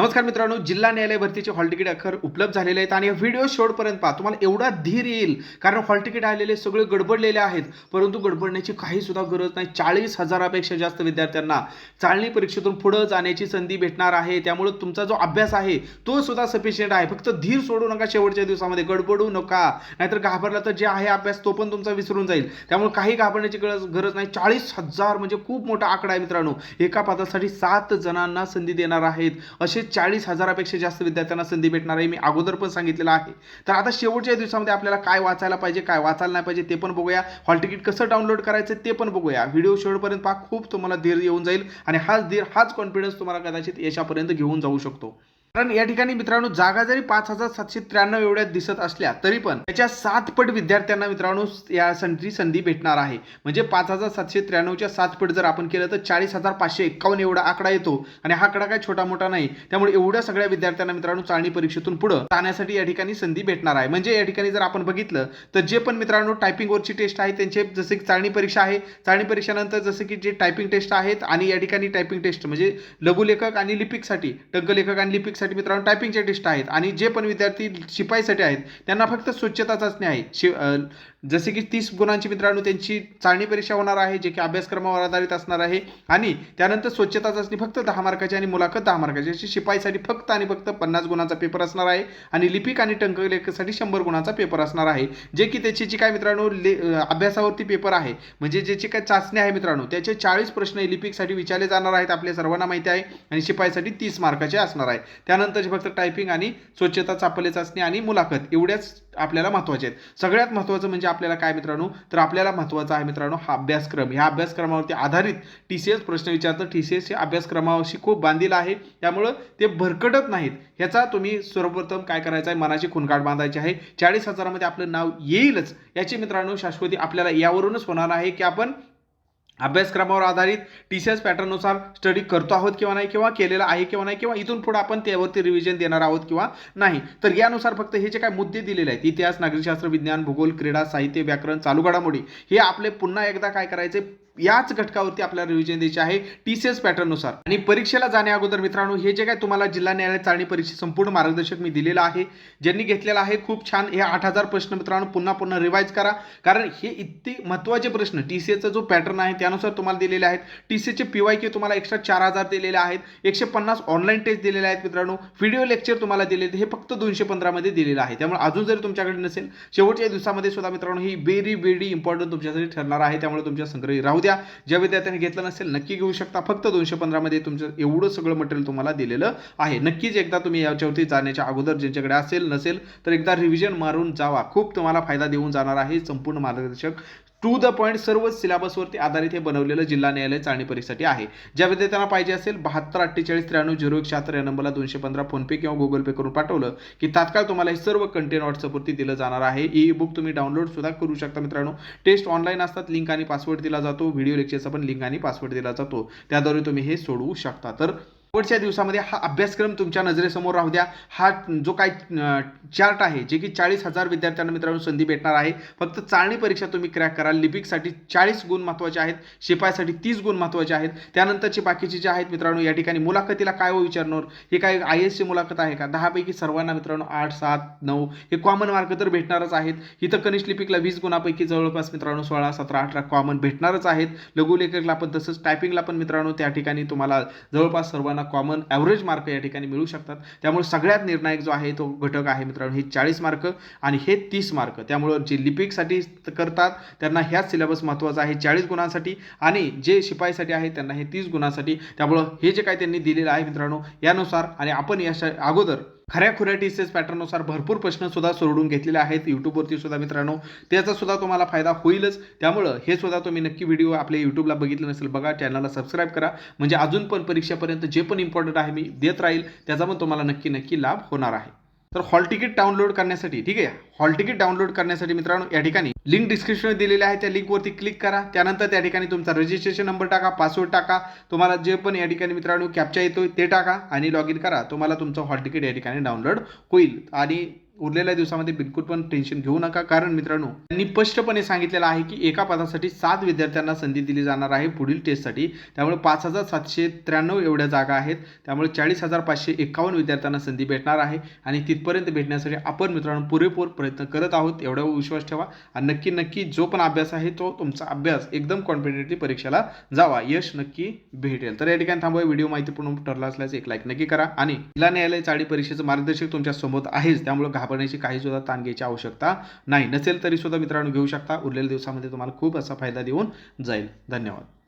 नमस्कार मित्रांनो जिल्हा न्यायालय भरतीचे हॉल तिकीट अखर उपलब्ध झालेले आहेत आणि या व्हिडिओ शेवटपर्यंत पहा तुम्हाला एवढा धीर येईल. कारण हॉल तिकीट आलेले सगळे गडबडलेले आहेत. परंतु गडबडण्याची काही सुद्धा गरज नाही. चाळीस हजारापेक्षा जास्त विद्यार्थ्यांना चाळणी परीक्षेतून पुढं जाण्याची संधी भेटणार आहे. त्यामुळे तुमचा जो अभ्यास आहे तो सुद्धा सफिशियंट आहे. फक्त धीर सोडू नका शेवटच्या दिवसामध्ये. गडबडू नका. नाहीतर घाबरला तर जे आहे अभ्यास तो पण तुमचा विसरून जाईल. त्यामुळे काही घाबरण्याची गरज गरज नाही. चाळीस हजार म्हणजे खूप मोठा आकडा आहे मित्रांनो. एका पदासाठी सात जणांना संधी देणार आहेत. असे चाळीस हजारापेक्षा जास्त विद्यार्थ्यांना संधी भेटणार आहे. मी अगोदर पण सांगितलेलं आहे. तर आता शेवटच्या दिवसामध्ये आपल्याला काय वाचायला पाहिजे काय वाचायला नाही पाहिजे ते पण बघूया. हॉल तिकीट कसं डाउनलोड करायचं ते पण बघूया. व्हिडिओ शेवटपर्यंत पहा खूप तुम्हाला धीर येऊन जाईल आणि हाच धीर हाच कॉन्फिडन्स तुम्हाला कदाचित यशापर्यंत घेऊन जाऊ शकतो. कारण या ठिकाणी मित्रांनो जागा जरी पाच हजार सातशे त्र्याण्णव एवढ्या दिसत असल्या तरी पण त्याच्या सात पट विद्यार्थ्यांना मित्रांनो या संधी संधी भेटणार आहे. म्हणजे पाच हजार सातशे त्र्याण्णवच्या सात पट जर आपण केलं तर चाळीस हजार पाचशे एक्कावन्न एवढा आकडा येतो. आणि हा आकडा काय छोटा मोठा नाही. त्यामुळे एवढ्या सगळ्या विद्यार्थ्यांना मित्रांनो चाळणी परीक्षेतून पुढे जाण्यासाठी या ठिकाणी संधी भेटणार आहे. म्हणजे या ठिकाणी जर आपण बघितलं तर जे पण मित्रांनो टायपिंगवरची टेस्ट आहे त्यांचे जसे की चाळणी परीक्षा आहे. चाळणी परीक्षेनंतर जसं की जे टायपिंग टेस्ट आहेत आणि या ठिकाणी टायपिंग टेस्ट म्हणजे लघुलेखक आणि लिपिकसाठी टंकलेखक आणि साठी मित्रांनो टायपिंगचे टेस्ट आहेत. आणि जे पण विद्यार्थी शिपाईसाठी आहेत त्यांना फक्त स्वच्छता चाचणी आहे. शि जसे की तीस गुणांची मित्रांनो त्यांची चाळणी परीक्षा होणार आहे जे की अभ्यासक्रमावर आधारित असणार आहे. आणि त्यानंतर स्वच्छता चाचणी फक्त दहा मार्काची आणि मुलाखत दहा मार्काची. अशी शिपाईसाठी फक्त आणि फक्त पन्नास गुणांचा पेपर असणार आहे. आणि लिपिक आणि टंकलेखसाठी शंभर गुणांचा पेपर असणार आहे. जे की त्याची जी काय मित्रांनो ले अभ्यासावरती पेपर आहे. म्हणजे ज्याची काय चाचणी आहे मित्रांनो त्याचे चाळीस प्रश्न लिपिकसाठी विचारले जाणार आहेत आपल्या सर्वांना माहिती आहे. आणि शिपाईसाठी तीस मार्काचे असणार आहे. त्यानंतरची फक्त टायपिंग आणि स्वच्छता चापले चाचणी आणि मुलाखत एवढ्याच आपल्याला महत्त्वाचे आहेत. सगळ्यात महत्त्वाचं म्हणजे आपल्याला काय मित्रांनो? तर आपल्याला महत्त्वाचा आहे मित्रांनो हा अभ्यासक्रम. ह्या अभ्यासक्रमावरती आधारित टी सी एस प्रश्न विचारतं. टी सी एस हे अभ्यासक्रमाशी खूप बांधील आहे. त्यामुळं ते भरकटत नाहीत. ह्याचा तुम्ही सर्वप्रथम काय करायचं आहे? मनाची खुणकाट बांधायची आहे. चाळीस हजारामध्ये आपलं नाव येईलच. याची मित्रांनो शाश्वती आपल्याला यावरूनच होणार आहे की आपण अभ्यासक्रमावर आधारित टी सी एस पॅटर्ननुसार स्टडी करतो आहोत किंवा नाही किंवा केलेला आहे किंवा नाही किंवा इथून पुढे आपण त्यावरती रिव्हिजन देणार आहोत किंवा नाही. तर यानुसार फक्त हे जे काय मुद्दे दिलेले आहेत इतिहास नागरिकशास्त्र विज्ञान भूगोल क्रीडा साहित्य व्याकरण चालू घडामोडी हे आपले पुन्हा एकदा काय करायचे? याच घटकावरती आपल्याला रिव्हिजन द्यायचे आहे टी सी एस पॅटर्ननुसार आणि परीक्षेला जाण्या अगोदर मित्रांनो हे जे काय तुम्हाला जिल्हा न्यायालय चाळणी परीक्षे संपूर्ण मार्गदर्शक मी दिलेलं आहे ज्यांनी घेतलेलं आहे खूप छान. हे आठ हजार प्रश्न मित्रांनो पुन्हा पुन्हा रिवाईज करा. कारण हे इतके महत्त्वाचे प्रश्न टी सी एचा जो पॅटर्न आहे त्यानुसार तुम्हाला दिलेले आहेत. टी सी एचे पी वाय क्यू तुम्हाला एक्स्ट्रा चार हजार दिलेले आहेत. एकशे पन्नास ऑनलाईन टेस्ट दिलेले आहेत मित्रांनो. व्हिडिओ लेक्चर तुम्हाला दिलेले हे फक्त दोनशे पंधरामध्ये दिलेलं आहे. त्यामुळे अजून जरी तुमच्याकडे नसेल शेवटच्या दिवसामध्ये सुद्धा मित्रांनो ही व्हेरी व्हेरी इम्पॉर्टंट तुमच्यासाठी ठरणार आहे. त्यामुळे तुमच्या संग्रही राहू द्या ज्या विद्यार्थ्यांनी घेतलं नसेल नक्की घेऊ शकता. फक्त दोनशे पंधरामध्ये तुमचं एवढं सगळं मटेरियल तुम्हाला दिलेलं आहे. नक्कीच एकदा तुम्ही याच्यावरती जाण्याच्या अगोदर ज्यांच्याकडे असेल नसेल तर एकदा रिव्हिजन मारून जावा. खूप तुम्हाला फायदा देऊन जाणार आहे संपूर्ण मार्गदर्शक टू द पॉईंट सर्व सिलेबसवरती आधारित हे बनवलेलं जिल्हा न्यायालय चाळणी परीक्षेसाठी आहे. ज्या विद्यार्थ्यांना पाहिजे असेल बहात्तर अठ्ठेचाळीस त्र्याण्णव झिरो एक शहात्तर या नंबरला दोनशे पंधरा फोनपे किंवा गुगल पे करून पाठवलं की तात्काळ तुम्हाला हे सर्व कंटेंट व्हॉट्सअपवरती दिलं जाणार आहे. ई बुक तुम्ही डाउनलोड सुद्धा करू शकता मित्रांनो. टेस्ट ऑनलाईन असतात लिंक आणि पासवर्ड दिला जातो. व्हिडिओ लेक्चरचा पण लिंक आणि पासवर्ड दिला जातो. त्याद्वारे तुम्ही हे सोडवू शकता. तर शेवटच्या दिवसामध्ये हा अभ्यासक्रम तुमच्या नजरेसमोर राहू द्या. हा जो काय चार्ट आहे जे की चाळीस हजार विद्यार्थ्यांना मित्रांनो संधी भेटणार आहे. फक्त चाळणी परीक्षा तुम्ही क्रॅक करा लिपिकसाठी चाळीस गुण महत्त्वाचे आहेत. शिपायसाठी तीस गुण महत्त्वाचे आहेत. त्यानंतरचे बाकीचे जे आहेत मित्रांनो या ठिकाणी मुलाखतीला काय हो विचारणार? हे काय आय एसची मुलाखत आहे का? दहापैकी सर्वांना मित्रांनो आठ सात नऊ हे कॉमन मार्क तर भेटणारच आहेत. इथं कनिष्ठ लिपिकला वीस गुणापैकी जवळपास मित्रांनो सोळा सतरा अठरा कॉमन भेटणारच आहेत. लघुलेखकला पण तसंच टायपिंगला पण मित्रांनो त्या ठिकाणी तुम्हाला जवळपास सर्वांना कॉमन ॲव्हरेज मार्क या ठिकाणी मिळू शकतात. त्यामुळे सगळ्यात निर्णायक जो आहे तो घटक आहे मित्रांनो हे चाळीस मार्क आणि हे तीस मार्क त्यामुळं जे लिपिकसाठी करतात त्यांना ह्याच सिलेबस महत्त्वाचा आहे चाळीस गुणांसाठी आणि जे शिपाईसाठी आहे त्यांना हे तीस गुणांसाठी. त्यामुळं हे जे काय त्यांनी दिलेलं आहे मित्रांनो यानुसार आणि आपण या अगोदर खऱ्या खुऱ्या टी सी एस पॅटर्ननुसार भरपूर प्रश्नसुद्धा सोडून घेतलेले आहेत. यूट्यूबवरती सुद्धा मित्रांनो त्याचा सुद्धा तुम्हाला फायदा होईलच. त्यामुळं हे सुद्धा तुम्ही नक्की व्हिडिओ आपल्या यूट्यूबला बघितलं नसेल बघा चॅनलला सबस्क्राईब करा. म्हणजे अजून पण परीक्षेपर्यंत जे पण इम्पॉर्टंट आहे मी देत राहील त्याचा पण तुम्हाला नक्की नक्की लाभ होणार आहे. तर हॉल तिकीट डाउनलोड करण्यासाठी ठीक आहे? हॉल तिकीट डाउनलोड करण्यासाठी मित्रांनो या ठिकाणी लिंक डिस्क्रिप्शन दिलेले आहे त्या लिंकवरती क्लिक करा. त्यानंतर त्या ठिकाणी तुमचा रजिस्ट्रेशन नंबर टाका पासवर्ड टाका. तुम्हाला जे पण या ठिकाणी मित्रांनो कॅप्चा येतो ते टाका आणि लॉग इन करा. तुम्हाला तुमचं हॉल तिकीट या ठिकाणी डाउनलोड होईल. आणि उरलेल्या दिवसामध्ये बिलकुल पण टेन्शन घेऊ नका. कारण मित्रांनो त्यांनी स्पष्टपणे सांगितलेलं आहे की एका पदासाठी सात विद्यार्थ्यांना संधी दिली जाणार आहे पुढील टेस्टसाठी त्यामुळे पाच हजार सातशे त्र्याण्णव एवढ्या जागा आहेत. त्यामुळे चाळीस हजार पाचशे एकावन्न विद्यार्थ्यांना संधी भेटणार आहे. आणि तिथपर्यंत भेटण्यासाठी आपण मित्रांनो पुरेपूर प्रयत्न करत आहोत. एवढा विश्वास ठेवा. आणि नक्की नक्की जो पण अभ्यास आहे तो तुमचा अभ्यास एकदम कॉन्फिडेंटली परीक्षेला जावा. यश नक्की भेटेल. तर या ठिकाणी थांबवा व्हिडिओ माहितीपूर्ण ठरला असल्यास एक लाईक नक्की करा. आणि जिल्हा न्यायालय चाळी परीक्षेचं मार्गदर्शक तुमच्यासमोर आहेच. त्यामुळे घाबरण्याची काही सुद्धा ताण घ्यायची आवश्यकता नाही. नसेल तरी सुद्धा मित्रांनो घेऊ शकता. उरलेल्या दिवसामध्ये तुम्हाला खूप असा फायदा देऊन जाईल. धन्यवाद.